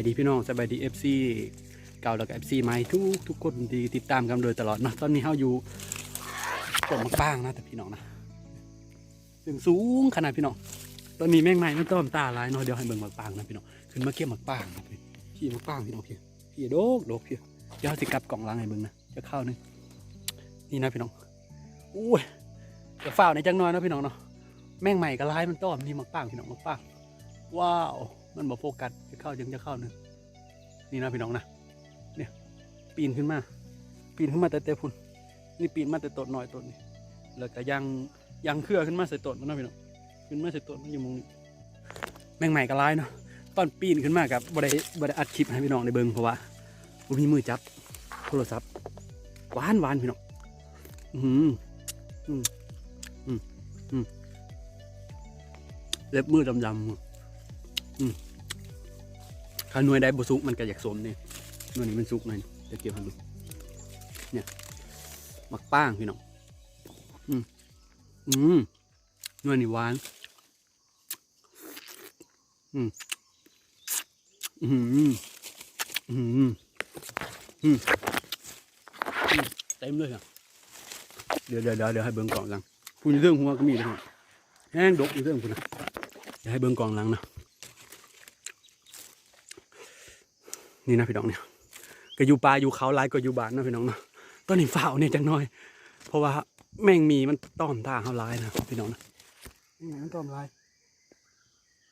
ายดีพี่น้องสบายดีเอฟซีเก่าแล้วก็เอฟซีใหม่ทุกทุกคนดีติดตามกันโดยตลอดเนาะตอนนี้เราอยู่ต้นมะปางนะแต่พี่น้องนะซึ่งสูงขนาดพี่น้องตอนนี้แมงไม้มันต้มตาลายเนาะเดี๋ยวให้เบิ่งมะปางนะพี่น้องขึ้นมาเก็บมะปางนะพี่พี่มะปางพี่น้องพี่พี่โดกโดกพี่เดี๋ยวเราสิกลับกล่องล้างให้เบิ่งนะจะเข้าหนึงนี่นะพี่น้องอุ้ยจะฝ้าในจังน้อยนะพี่น้องเนาะแมงใหม่ก็ร้ายมันต้อมนี่มะปางพี่น้องมะปางว้าว มันบอกโฟกัสจะเข้ายังจะเข้าหนึ่งนี่นะพี่น้องนะเนี่ยปีนขึ้นมา ปีนขึ้นมาแต่แต่พุ่นนี่ปีนมาแต่ต้นหน่อยต้นนี่แล้วก็ยังยังเครือขึ้นมาใส่ต้นมันนะพี่น้องขึ้นมาใส่ต้นมันอยู่มุมนี้แมงใหม่ก็ร้ายเนาะตอนปีนขึ้นมากับบได้บได้อัดคลิปให้พี่น้องในเบิงเพราะว่าผมมีมือจับโทรศัพท์หวานหวานพี่น้องอืมอืมอืมอืมเล็บมือดำๆ ถ้าหน่วยได้บุสุกมันก็อยากสมนี่หน่วยนี้มันสุกหน่อยจะเกี่ยวหันดูเนี่ยมักป้างพี่น้องอืมอืมหน่วยนี้หวานอืมอืมอืมอืมอืมเต็มเลยอะเดี๋ยวเดี๋ยวเดี๋ยวให้เบิ้งกล่องลังพูดเรื่องหัวก็มีเลยแห้งดกเรื่องพูดนะเดี๋ยวให้เบิ้งกล่องลังนะ นี่นะพี่น้องเนี่ยก็อยู่ป่าอยู่เขาหลายก็อยู่บ้านนะพี่น้องเนาะตอนนี้ฝ้าวเนี่ยจังน้อย เพราะว่าแมงมีมันต้อมตาเขาหลายนะพี่น้องนะแมงมันต้อมหลาย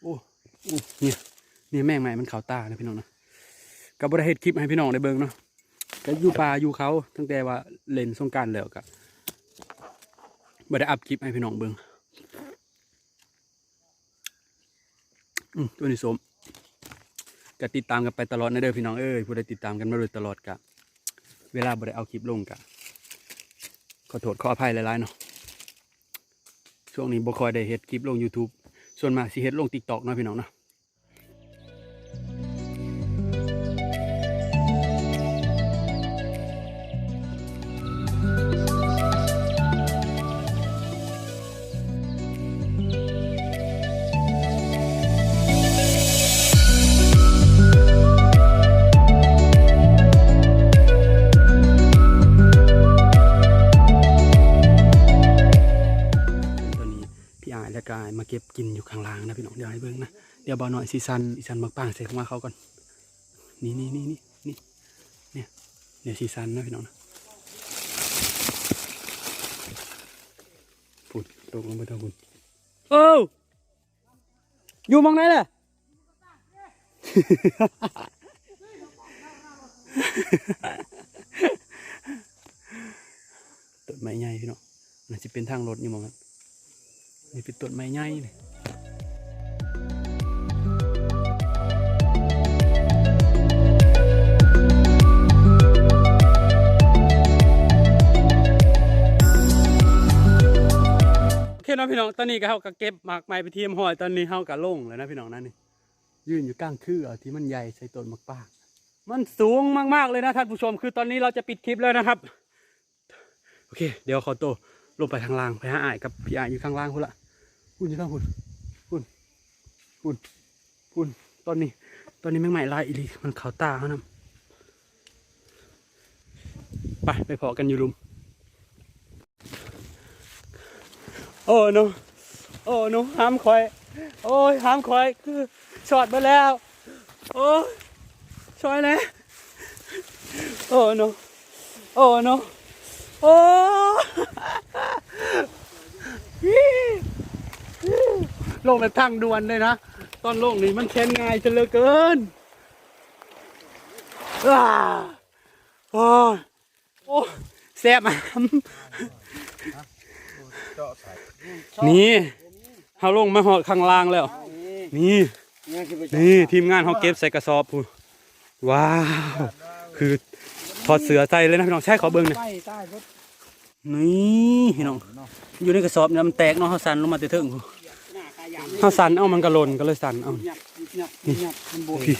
โอ้โอ้เนี่ยเนี่ยแมงใหม่มันเขาตานะพี่น้องนะกับบริเหตุคลิปให้พี่น้องได้เบิ่งเนาะก็อยู่ป่าอยู่เขาตั้งแต่ว่าเล่นสงกรารแล้วก็บ่ได้อัพคลิปให้พี่น้องเบิ่งอืมตัวนี้สม ก็ติดตามกันไปตลอดนะเด้อพี่น้องเอ้ยผู้ใดติดตามกันมาโดยตลอดกะ เวลาบ่ได้เอาคลิปลงกะ ขอโทษขออภัยหลายๆเนาะช่วงนี้บ่ค่อยได้เฮ็ดคลิปลง YouTube ส่วนมากสิเฮ็ดลง TikTok เนาะพี่น้องเนาะ และกายมาเก็บกินอยู่ข้างล่างนะพี่น้องเดี๋ยวให้เบิ่งนะเดี๋ยวบ่าวน้อยซีซันซีซันมักป้างใส่เข้ามาเขาก่อนนี่นี่นี่นี่นี่เนี่ยเนี่ยซีซันนะพี่น้องนะฝุ่นตกลงไปทางฝุ่นโอ้วอยู่หมองไหนล่ะต้นไม้ใหญ่พี่น้องน่าจะเป็นทางรถอยู่หมองนั้น นี่เป็นต้นไม้ใหญ่เลยโอเคนาะพี่น้อง ตอนนี้ก็เขาก็เก็บหมากไม้ไปเทียมหอย ตอนนี้เขาก็ลงแล้วนะพี่น้องนั่นนี่ยืนอยู่กลางคือเอาที่มันใหญ่ใส่ต้นมะปรางมันสูงมากๆเลยนะท่านผู้ชม คือตอนนี้เราจะปิดคลิปแล้วนะครับ โอเค เดี๋ยวขอตัว ลงไปทางล่างไปหาอายกับพี่อ้ายอยู่ข้างล่างพุ่นละพุ่นอยู่ข้างพุ่นพุ่นพุ่นพุ่นตอนนี้ ตอนนี้แม่งใหม่ลายอีลีมันเขาตาเขานะไปไปพอกันอยู่ลุมโอ้โนโอ้โนห้ามคอย โอ้ยห้ามคอยคือช็อตมาแล้ว โอ้ยช่วยเลโอ้โนโอ้โนโอ้ ลงแบบทางด่วนเลยนะ ตอนลงนี่มันเค้นง่ายจนเหลือเกินว้าโอ้โอ้แซ่บอะนี่เขาลงมาหอดข้างล่างแล้ว นี่ นี่ทีมงานเขาเก็บใส่กระสอบพูว้าว คือถอดเสือใส่เลยนะพี่น้องใช่ขอเบิ้งหน่อยนี่พี่น้อง อยู่ในกระสอบเนี่ยมันแตกเนาะเขาสั่นลงมาแต่เถิงพู้ เขาสั่นเอามันกระหล่นก็เลยสั่นเอานบวมพี่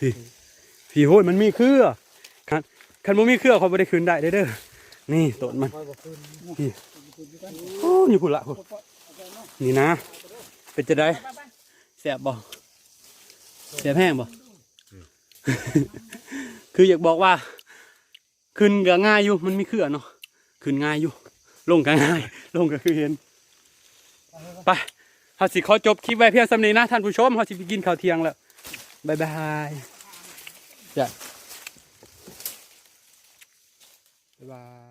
พี่พี่โหยมันมีเครือคันคันบ่มีเครือเขาไม่ได้คืนได้เด้อนี่ต้นมันพี่โอ้ยพุ่นละพุ่นนี่นะ เป็นจะได้แสบบ่แสบแห้งบ่คืออยากบอกว่า ขึ้นก็ง่ายอยู่มันมีเครือเนาะขึ้นง่ายอยู่ ลงก็ง่าย ลงก็คือเห็น ไป เฮาสิขอจบคลิปไว้เพียงสำนีนะท่านผู้ชมเฮาสิไปกินข้าวเที่ยงแล้วบายบายจ้ะบ๊ายบาย